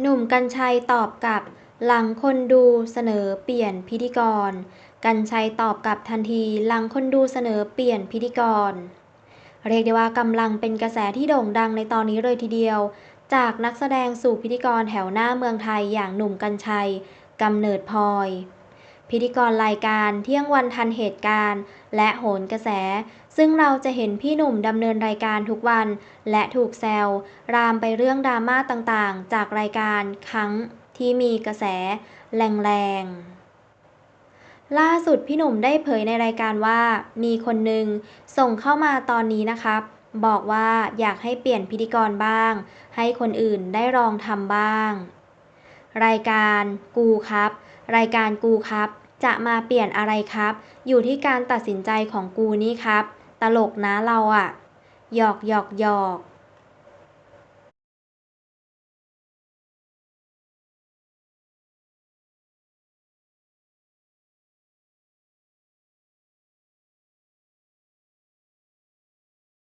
หนุ่มกรรชัยตอบกลับ หลังคนดูเสนอเปลี่ยนพิธีกร กรรชัยตอบกลับทันที หลังคนดูเสนอเปลี่ยนพิธีกร เรียกได้ว่ากำลังเป็นกระแสที่โด่งดังในตอนนี้เลยทีเดียว จากนักแสดงสู่พิธีกรแถวหน้าเมืองไทยอย่างหนุ่มกรรชัยกำเนิดพลอย พิธีกรรายการเที่ยงวันทันเหตุการณ์ และโหนกระแส ซึ่งเราจะเห็นพี่หนุ่มดำเนินรายการทุกวัน และถูกแซวรามไปเรื่องดราม่าต่างๆ จากรายการครั้งที่มีกระแส แรงๆล่าสุดพี่หนุ่มได้เผยในรายการว่า มีคนหนึ่งส่งเข้ามาตอนนี้นะครับ บอกว่าอยากให้เปลี่ยนพิธีกรบ้าง ให้คนอื่นได้ลองทำบ้าง รายการกูครับ รายการกูครับ จะมาเปลี่ยนอะไรครับ อยู่ที่การตัดสินใจของกูนี่ครับ ตลกนะเราอะหยอกหยอกหยอก